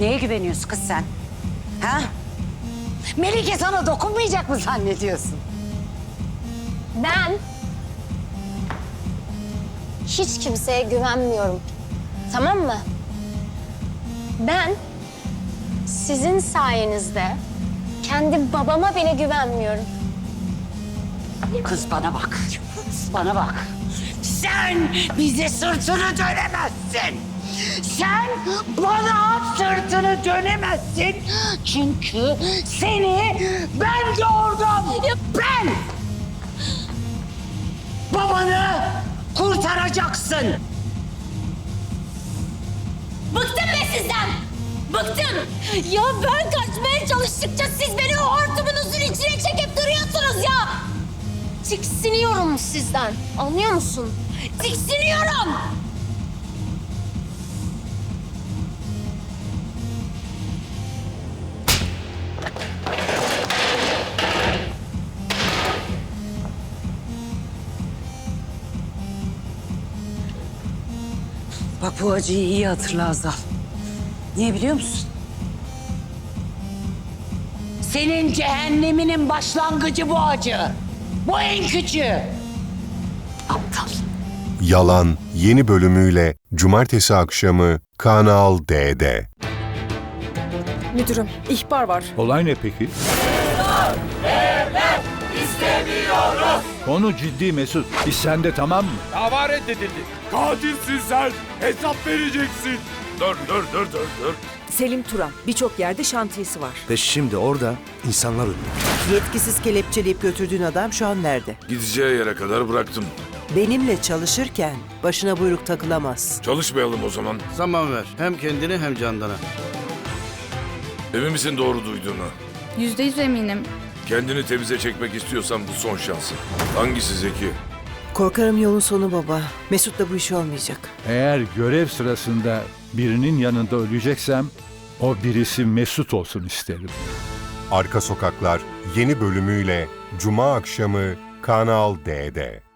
Neye güveniyorsun kız sen? Ha? Melike sana dokunmayacak mı zannediyorsun? Ben hiç kimseye güvenmiyorum. Tamam mı? Ben sizin sayenizde kendi babama bile güvenmiyorum. Kız bana bak. Bana bak. Sen bize sırtını dönemezsin. Sen bana sırtını dönemezsin. Çünkü seni ben doğurdum. Ben. Babanı kurtaracaksın. Bıktım ben sizden! Bıktım! Ya ben kaçmaya çalıştıkça siz beni o hortumunuzun içine çekip duruyorsunuz ya! Tiksiniyorum sizden. Anlıyor musun? Tiksiniyorum! Bak bu acıyı iyi hatırla Azal. Niye biliyor musun? Senin cehenneminin başlangıcı bu acı. Bu en küçüğü. Aptal. Yalan yeni bölümüyle cumartesi akşamı Kanal D'de. Müdürüm, ihbar var. Olay ne peki? Konu ciddi Mesut. Biz sende tamam mı? Dava reddedildi. Katilsin sen. Hesap vereceksin. Dur dur dur dur dur. Selim Turan, birçok yerde şantiyesi var. Ve şimdi orada insanlar ölüyor. Yetkisiz kelepçeleyip götürdüğün adam şu an nerede? Gideceği yere kadar bıraktım. Benimle çalışırken başına buyruk takılamaz. Çalışmayalım o zaman. Zaman ver. Hem kendine hem candana. Emin misin doğru duyduğuna? Yüzde yüz eminim. Kendini temize çekmek istiyorsan bu son şansın. Hangisi Zeki? Korkarım yolun sonu baba. Mesut'la bu iş olmayacak. Eğer görev sırasında birinin yanında öleceksem o birisi Mesut olsun isterim. Arka Sokaklar yeni bölümüyle Cuma akşamı Kanal D'de.